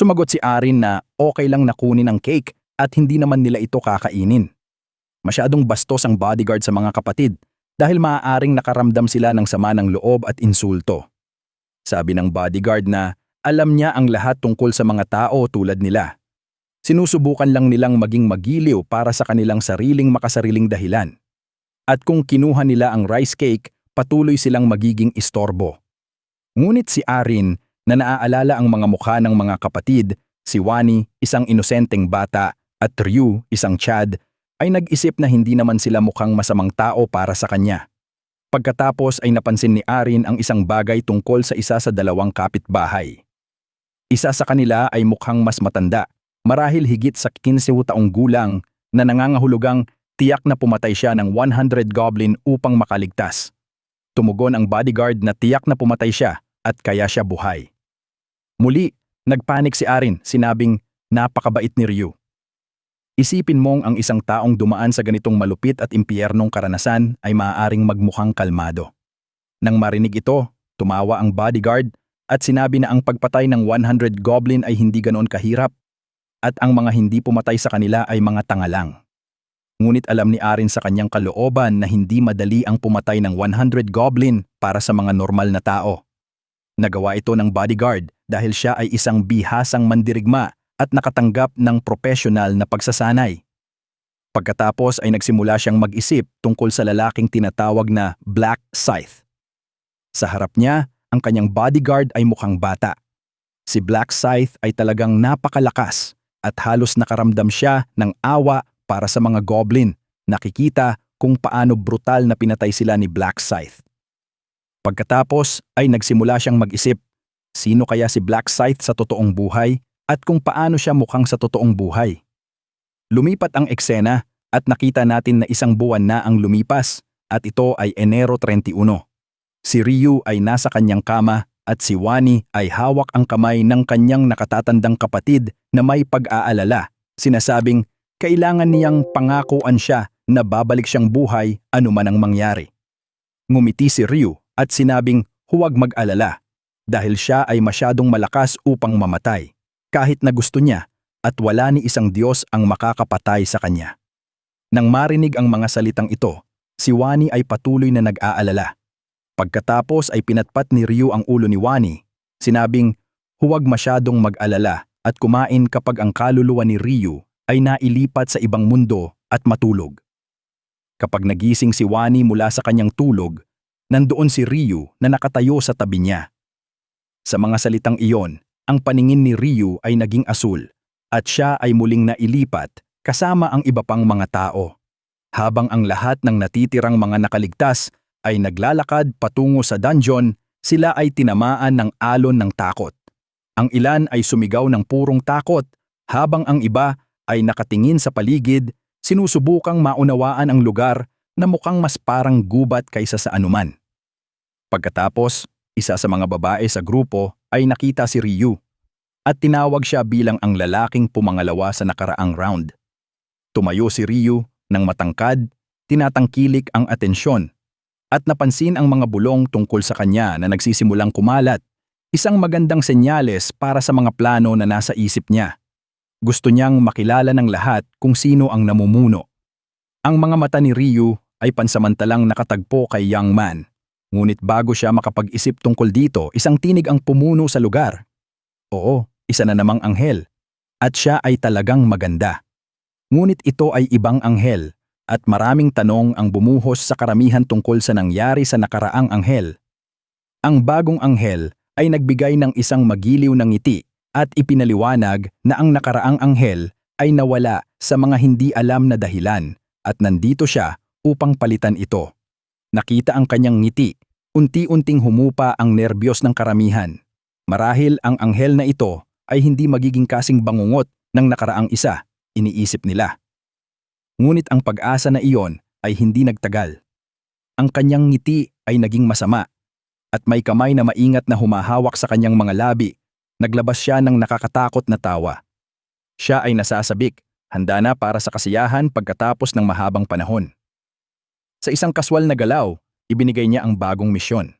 Sumagot si Arin na okay lang na kunin ang cake at hindi naman nila ito kakainin. Masyadong bastos ang bodyguard sa mga kapatid dahil maaaring nakaramdam sila ng sama ng loob at insulto. Sabi ng bodyguard na alam niya ang lahat tungkol sa mga tao tulad nila. Sinusubukan lang nilang maging magiliw para sa kanilang sariling makasariling dahilan. At kung kinuha nila ang rice cake, patuloy silang magiging istorbo. Ngunit si Arin na naaalala ang mga mukha ng mga kapatid, si Wani, isang inosenteng bata, at Ryu, isang Chad, ay nag-isip na hindi naman sila mukhang masamang tao para sa kanya. Pagkatapos ay napansin ni Arin ang isang bagay tungkol sa isa sa dalawang kapitbahay. Isa sa kanila ay mukhang mas matanda, marahil higit sa 15 taong gulang na nangangahulugang tiyak na pumatay siya ng 100 goblin upang makaligtas. Tumugon ang bodyguard na tiyak na pumatay siya at kaya siya buhay. Muli, nagpanik si Arin, sinabing napakabait ni Ryu. Isipin mong ang isang taong dumaan sa ganitong malupit at impyernong karanasan ay maaaring magmukhang kalmado. Nang marinig ito, tumawa ang bodyguard at sinabi na ang pagpatay ng 100 goblin ay hindi ganoon kahirap at ang mga hindi pumatay sa kanila ay mga tanga lang. Ngunit alam ni Arin sa kanyang kalooban na hindi madali ang pumatay ng 100 goblin para sa mga normal na tao. Nagawa ito ng bodyguard dahil siya ay isang bihasang mandirigma at nakatanggap ng profesional na pagsasanay. Pagkatapos ay nagsimula siyang mag-isip tungkol sa lalaking tinatawag na Black Scythe. Sa harap niya, ang kanyang bodyguard ay mukhang bata. Si Black Scythe ay talagang napakalakas at halos nakaramdam siya ng awa para sa mga goblin. Nakikita kung paano brutal na pinatay sila ni Black Scythe. Pagkatapos ay nagsimula siyang mag-isip, sino kaya si Black Scythe sa totoong buhay at kung paano siya mukhang sa totoong buhay. Lumipat ang eksena at nakita natin na isang buwan na ang lumipas at ito ay Enero 31. Si Ryu ay nasa kanyang kama at si Wani ay hawak ang kamay ng kanyang nakatatandang kapatid na may pag-aalala. Sinasabing kailangan niyang pangakuan siya na babalik siyang buhay anuman ang mangyari. Ngumiti si Ryu at sinabing huwag mag-alala dahil siya ay masyadong malakas upang mamatay kahit na gusto niya at wala ni isang Diyos ang makakapatay sa kanya. Nang marinig ang mga salitang ito, si Wani ay patuloy na nag-aalala. Pagkatapos ay pinatpat ni Ryu ang ulo ni Wani, sinabing huwag masyadong mag-alala at kumain kapag ang kaluluwa ni Ryu ay nailipat sa ibang mundo at matulog. Kapag nagising si Wani mula sa kanyang tulog, nandoon si Ryu na nakatayo sa tabi niya. Sa mga salitang iyon, ang paningin ni Ryu ay naging asul at siya ay muling nailipat kasama ang iba pang mga tao. Habang ang lahat ng natitirang mga nakaligtas ay naglalakad patungo sa dungeon, sila ay tinamaan ng alon ng takot. Ang ilan ay sumigaw ng purong takot, habang ang iba ay nakatingin sa paligid, sinusubukang maunawaan ang lugar na mukhang mas parang gubat kaysa sa anuman. Pagkatapos, isa sa mga babae sa grupo ay nakita si Ryu at tinawag siya bilang ang lalaking pumangalawa sa nakaraang round. Tumayo si Ryu ng matangkad, tinatangkilik ang atensyon at napansin ang mga bulong tungkol sa kanya na nagsisimulang kumalat, isang magandang senyales para sa mga plano na nasa isip niya. Gusto niyang makilala ng lahat kung sino ang namumuno. Ang mga mata ni Ryu ay pansamantalang nakatagpo kay Young Man Ngunit bago siya makapag-isip tungkol dito, isang tinig ang pumuno sa lugar. Oo, isa na namang anghel. At siya ay talagang maganda. Ngunit ito ay ibang anghel at maraming tanong ang bumuhos sa karamihan tungkol sa nangyari sa nakaraang anghel. Ang bagong anghel ay nagbigay ng isang magiliw ng ngiti at ipinaliwanag na ang nakaraang anghel ay nawala sa mga hindi alam na dahilan at nandito siya upang palitan ito. Nakita ang kanyang ngiti. Unti-unting humupa ang nerbiyos ng karamihan. Marahil ang anghel na ito ay hindi magiging kasing bangungot ng nakaraang isa, iniisip nila. Ngunit ang pag-asa na iyon ay hindi nagtagal. Ang kanyang ngiti ay naging masama at may kamay na maingat na humahawak sa kanyang mga labi. Naglabas siya ng nakakatakot na tawa. Siya ay nasasabik, handa na para sa kasiyahan pagkatapos ng mahabang panahon. Sa isang kaswal na galaw, ibinigay niya ang bagong misyon.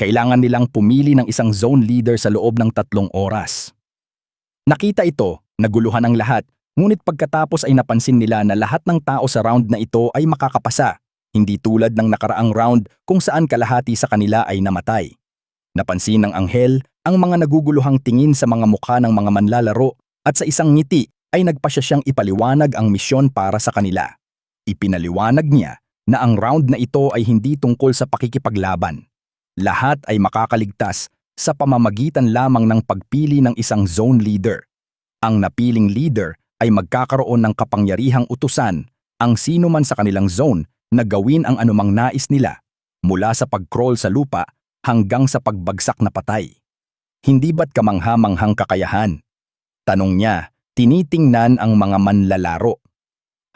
Kailangan nilang pumili ng isang zone leader sa loob ng tatlong oras. Nakita ito, naguluhan ang lahat, ngunit pagkatapos ay napansin nila na lahat ng tao sa round na ito ay makakapasa, hindi tulad ng nakaraang round kung saan kalahati sa kanila ay namatay. Napansin ng anghel ang mga naguguluhang tingin sa mga mukha ng mga manlalaro at sa isang ngiti ay nagpasya siyang ipaliwanag ang misyon para sa kanila. Ipinaliwanag niya na ang round na ito ay hindi tungkol sa pakikipaglaban. Lahat ay makakaligtas sa pamamagitan lamang ng pagpili ng isang zone leader. Ang napiling leader ay magkakaroon ng kapangyarihang utusan ang sino man sa kanilang zone na gawin ang anumang nais nila, mula sa pag-crawl sa lupa hanggang sa pagbagsak na patay. Hindi ba't kamangha-manghang kakayahan? Tanong niya, tinitingnan ang mga manlalaro.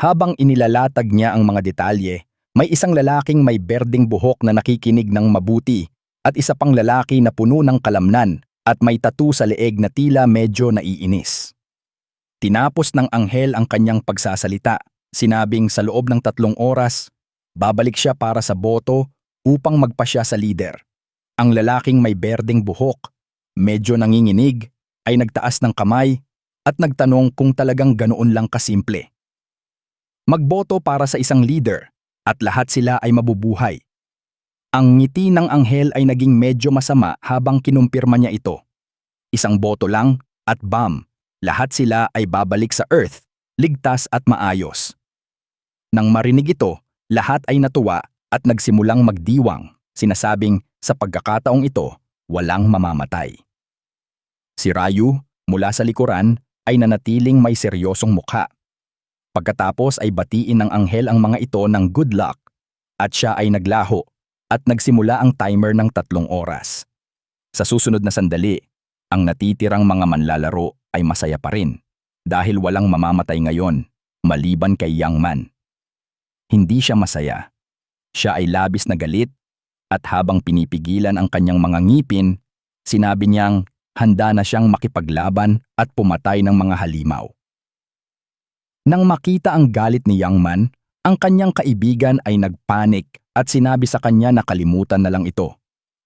Habang inilalatag niya ang mga detalye, may isang lalaking may berding buhok na nakikinig ng mabuti at isa pang lalaki na puno ng kalamnan at may tatu sa leeg na tila medyo naiinis. Tinapos ng anghel ang kanyang pagsasalita, sinabing sa loob ng tatlong oras, babalik siya para sa boto upang magpasya sa lider. Ang lalaking may berdeng buhok, medyo nanginginig, ay nagtaas ng kamay at nagtanong kung talagang ganoon lang kasimple. Magboto para sa isang leader at lahat sila ay mabubuhay. Ang ngiti ng anghel ay naging medyo masama habang kinumpirma niya ito. Isang boto lang at bam, lahat sila ay babalik sa Earth, ligtas at maayos. Nang marinig ito, lahat ay natuwa at nagsimulang magdiwang, sinasabing sa pagkakataong ito, walang mamamatay. Si Rayu, mula sa likuran, ay nanatiling may seryosong mukha. Pagkatapos ay batiin ng anghel ang mga ito ng good luck at siya ay naglaho at nagsimula ang timer ng tatlong oras. Sa susunod na sandali, ang natitirang mga manlalaro ay masaya pa rin dahil walang mamamatay ngayon maliban kay Young Man. Hindi siya masaya. Siya ay labis na galit at habang pinipigilan ang kanyang mga ngipin, sinabi niyang handa na siyang makipaglaban at pumatay ng mga halimaw. Nang makita ang galit ni Young Man, ang kanyang kaibigan ay nagpanik at sinabi sa kanya na kalimutan na lang ito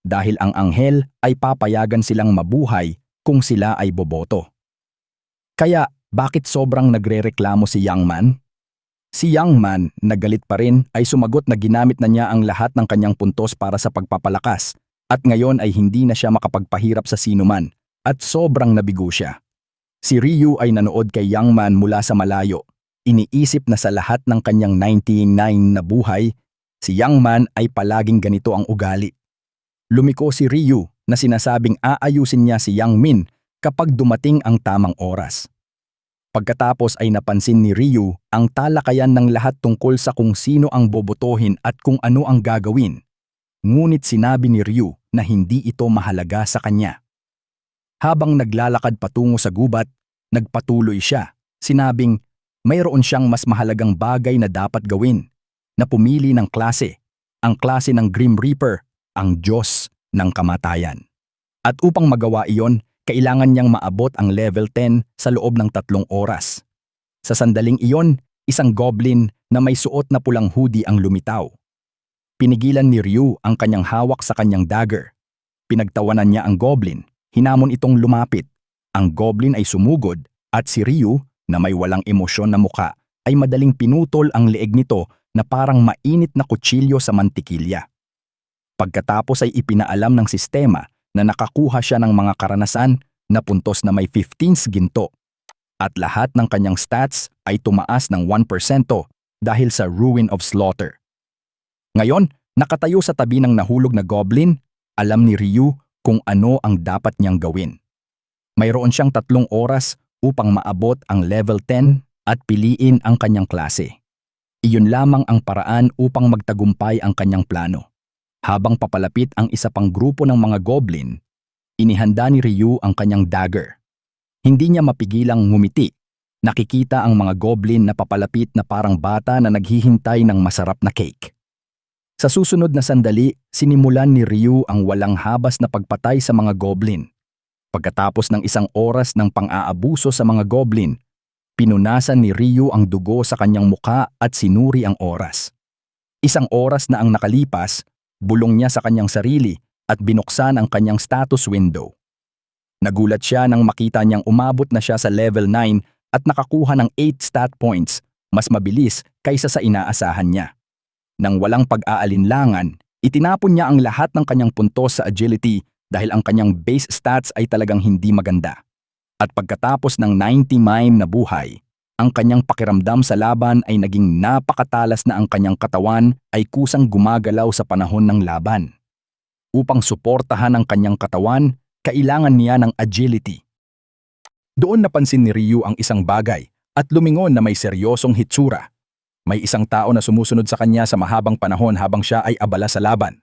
dahil ang anghel ay papayagan silang mabuhay kung sila ay boboto. Kaya bakit sobrang nagrereklamo si Young Man? Si Young Man, nagalit pa rin, ay sumagot na ginamit na niya ang lahat ng kanyang puntos para sa pagpapalakas at ngayon ay hindi na siya makapagpahirap sa sinuman at sobrang nabigo siya. Si Ryu ay nanood kay Young Man mula sa malayo. Iniisip na sa lahat ng kanyang 99 na buhay Si Young Man ay palaging ganito ang ugali. Lumiko si Ryu na sinasabing aayusin niya si Yang Min kapag dumating ang tamang oras. Pagkatapos ay napansin ni Ryu ang talakayan ng lahat tungkol sa kung sino ang bobotohin at kung ano ang gagawin. Ngunit sinabi ni Ryu na hindi ito mahalaga sa kanya. Habang naglalakad patungo sa gubat, nagpatuloy siya, sinabing mayroon siyang mas mahalagang bagay na dapat gawin na pumili ng klase, ang klase ng Grim Reaper, ang Diyos ng kamatayan. At upang magawa iyon, kailangan niyang maabot ang level 10 sa loob ng tatlong oras. Sa sandaling iyon, isang goblin na may suot na pulang hoodie ang lumitaw. Pinigilan ni Ryu ang kanyang hawak sa kanyang dagger. Pinagtawanan niya ang goblin, hinamon itong lumapit. Ang goblin ay sumugod at si Ryu, na may walang emosyon na muka, ay madaling pinutol ang leeg nito na parang mainit na kutsilyo sa mantikilya. Pagkatapos ay ipinaalam ng sistema na nakakuha siya ng mga karanasan na puntos na may 15 ginto at lahat ng kanyang stats ay tumaas ng 1% dahil sa Ruin of Slaughter. Ngayon, nakatayo sa tabi ng nahulog na goblin, alam ni Ryu kung ano ang dapat niyang gawin. Mayroon siyang tatlong oras upang maabot ang level 10 at piliin ang kanyang klase. Iyon lamang ang paraan upang magtagumpay ang kanyang plano. Habang papalapit ang isa pang grupo ng mga goblin, inihanda ni Ryu ang kanyang dagger. Hindi niya mapigilang ngumiti. Nakikita ang mga goblin na papalapit na parang bata na naghihintay ng masarap na cake. Sa susunod na sandali, sinimulan ni Ryu ang walang habas na pagpatay sa mga goblin. Pagkatapos ng isang oras ng pang-aabuso sa mga goblin, Pinunasan ni Ryu ang dugo sa kanyang muka at sinuri ang oras. Isang oras na ang nakalipas, bulong niya sa kanyang sarili at binuksan ang kanyang status window. Nagulat siya nang makita niyang umabot na siya sa level 9 at nakakuha ng 8 stat points, mas mabilis kaysa sa inaasahan niya. Nang walang pag-aalinlangan, itinapon niya ang lahat ng kanyang puntos sa agility dahil ang kanyang base stats ay talagang hindi maganda. At pagkatapos ng 90 mime na buhay, ang kanyang pakiramdam sa laban ay naging napakatalas na ang kanyang katawan ay kusang gumagalaw sa panahon ng laban. Upang suportahan ang kanyang katawan, kailangan niya ng agility. Doon napansin ni Ryu ang isang bagay at lumingon na may seryosong hitsura. May isang tao na sumusunod sa kanya sa mahabang panahon habang siya ay abala sa laban.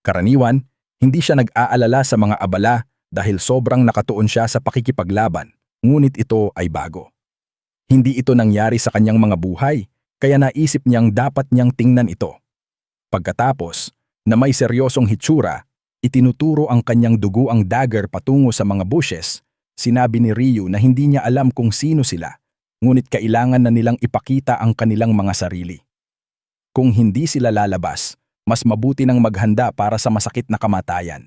Karaniwan, hindi siya nag-aalala sa mga abala dahil sobrang nakatuon siya sa pakikipaglaban, ngunit ito ay bago. Hindi ito nangyari sa kanyang mga buhay, kaya naisip niyang dapat niyang tingnan ito. Pagkatapos, na may seryosong hitsura, itinuturo ang kanyang dugo ang dagger patungo sa mga bushes, sinabi ni Ryu na hindi niya alam kung sino sila, ngunit kailangan na nilang ipakita ang kanilang mga sarili. Kung hindi sila lalabas, mas mabuti nang maghanda para sa masakit na kamatayan.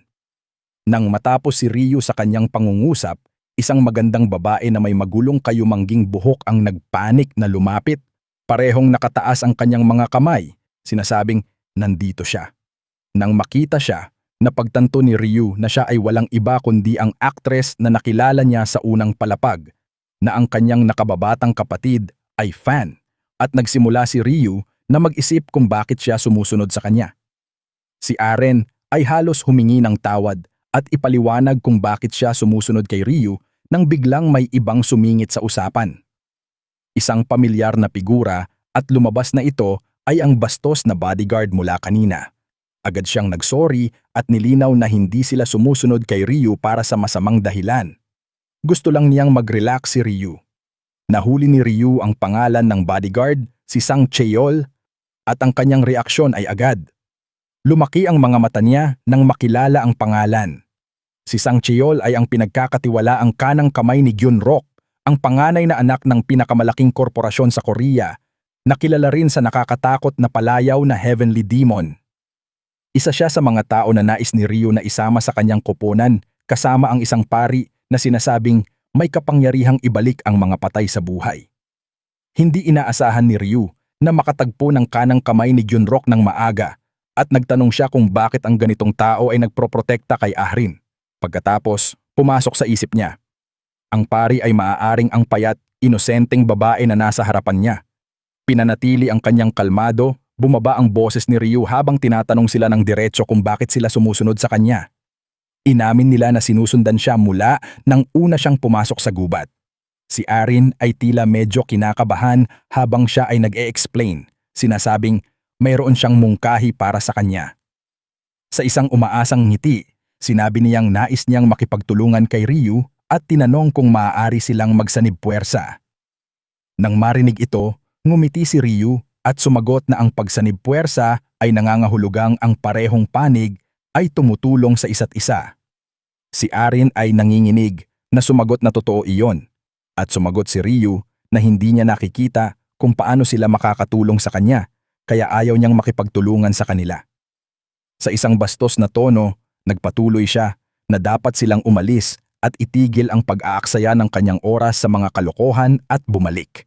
Nang matapos si Ryu sa kanyang pangungusap, isang magandang babae na may magulong kayumangging buhok ang nagpanik na lumapit. Parehong nakataas ang kanyang mga kamay. Sinasabing, nandito siya. Nang makita siya, napagtanto ni Ryu na siya ay walang iba kundi ang actress na nakilala niya sa unang palapag, na ang kanyang nakababatang kapatid ay fan, at nagsimula si Ryu na mag-isip kung bakit siya sumusunod sa kanya. Si Aren ay halos humingi ng tawad at ipaliwanag kung bakit siya sumusunod kay Ryu nang biglang may ibang sumingit sa usapan. Isang pamilyar na figura at lumabas na ito ay ang bastos na bodyguard mula kanina. Agad siyang nagsorry at nilinaw na hindi sila sumusunod kay Ryu para sa masamang dahilan. Gusto lang niyang mag-relax si Ryu. Nahuli ni Ryu ang pangalan ng bodyguard, si Sang Cheol, at ang kanyang reaksyon ay agad. Lumaki ang mga mata niya nang makilala ang pangalan. Si Sang Cheol ay ang pinagkakatiwalaang kanang kamay ni Gyun Rock, ang panganay na anak ng pinakamalaking korporasyon sa Korea, na kilala rin sa nakakatakot na palayaw na Heavenly Demon. Isa siya sa mga tao na nais ni Ryu na isama sa kanyang koponan kasama ang isang pari na sinasabing may kapangyarihang ibalik ang mga patay sa buhay. Hindi inaasahan ni Ryu na makatagpo ng kanang kamay ni Gyunrock ng maaga at nagtanong siya kung bakit ang ganitong tao ay nagproprotekta kay Ahrin. Pagkatapos, pumasok sa isip niya. Ang pari ay maaaring ang payat, inosenteng babae na nasa harapan niya. Pinanatili ang kanyang kalmado, bumaba ang boses ni Ryu habang tinatanong sila ng diretso kung bakit sila sumusunod sa kanya. Inamin nila na sinusundan siya mula nang una siyang pumasok sa gubat. Si Arin ay tila medyo kinakabahan habang siya ay nag-e-explain, sinasabing mayroon siyang mungkahi para sa kanya. Sa isang umaasang ngiti, Sinabi niyang nais niyang makipagtulungan kay Ryu at tinanong kung maaari silang magsanib puwersa. Nang marinig ito, ngumiti si Ryu at sumagot na ang pagsanib puwersa ay nangangahulugang ang parehong panig ay tumutulong sa isa't isa. Si Arin ay nanginginig na sumagot na totoo iyon at sumagot si Ryu na hindi niya nakikita kung paano sila makakatulong sa kanya kaya ayaw niyang makipagtulungan sa kanila. Sa isang bastos na tono, Nagpatuloy siya na dapat silang umalis at itigil ang pag-aaksaya ng kanyang oras sa mga kalokohan at bumalik.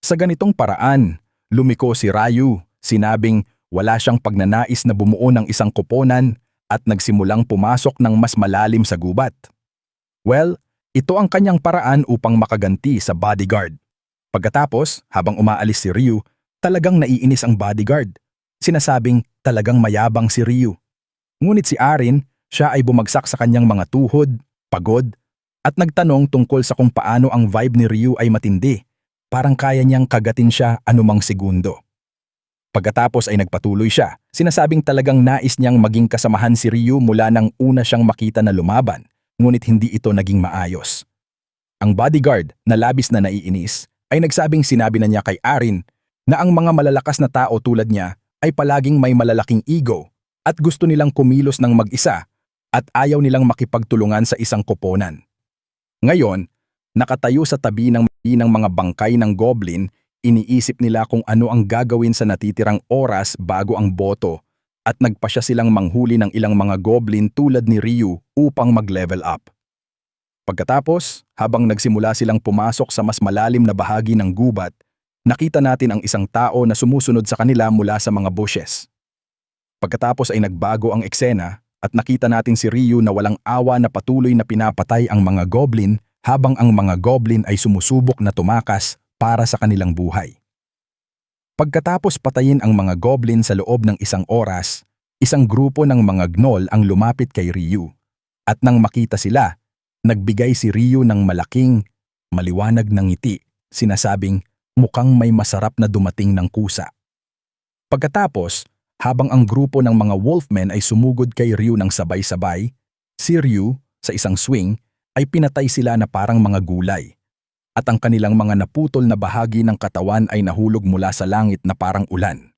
Sa ganitong paraan, lumiko si Rayu, sinabing wala siyang pagnanais na bumuo ng isang kuponan at nagsimulang pumasok ng mas malalim sa gubat. Well, ito ang kanyang paraan upang makaganti sa bodyguard. Pagkatapos, habang umaalis si Ryu, talagang naiinis ang bodyguard. Sinasabing talagang mayabang si Ryu. Ngunit si Arin, siya ay bumagsak sa kanyang mga tuhod, pagod, at nagtanong tungkol sa kung paano ang vibe ni Ryu ay matindi. Parang kaya niyang kagatin siya anumang segundo. Pagkatapos ay nagpatuloy siya, sinasabing talagang nais niyang maging kasamahan si Ryu mula nang una siyang makita na lumaban, ngunit hindi ito naging maayos. Ang bodyguard na labis na naiinis ay nagsabing sinabi na niya kay Arin na ang mga malalakas na tao tulad niya ay palaging may malalaking ego at gusto nilang kumilos ng mag-isa at ayaw nilang makipagtulungan sa isang koponan. Ngayon, nakatayo sa tabi ng, ng mga bangkay ng goblin, iniisip nila kung ano ang gagawin sa natitirang oras bago ang boto at nagpasya silang manghuli ng ilang mga goblin tulad ni Ryu upang mag-level up. Pagkatapos, habang nagsimula silang pumasok sa mas malalim na bahagi ng gubat, nakita natin ang isang tao na sumusunod sa kanila mula sa mga bushes. Pagkatapos ay nagbago ang eksena at nakita natin si Ryu na walang awa na patuloy na pinapatay ang mga goblin habang ang mga goblin ay sumusubok na tumakas para sa kanilang buhay. Pagkatapos patayin ang mga goblin sa loob ng isang oras, isang grupo ng mga gnoll ang lumapit kay Ryu. At nang makita sila, nagbigay si Ryu ng malaking, maliwanag na ngiti, sinasabing mukhang may masarap na dumating ng kusa. Pagkatapos, habang ang grupo ng mga wolfmen ay sumugod kay Ryu ng sabay-sabay, si Ryu, sa isang swing, ay pinatay sila na parang mga gulay. At ang kanilang mga naputol na bahagi ng katawan ay nahulog mula sa langit na parang ulan.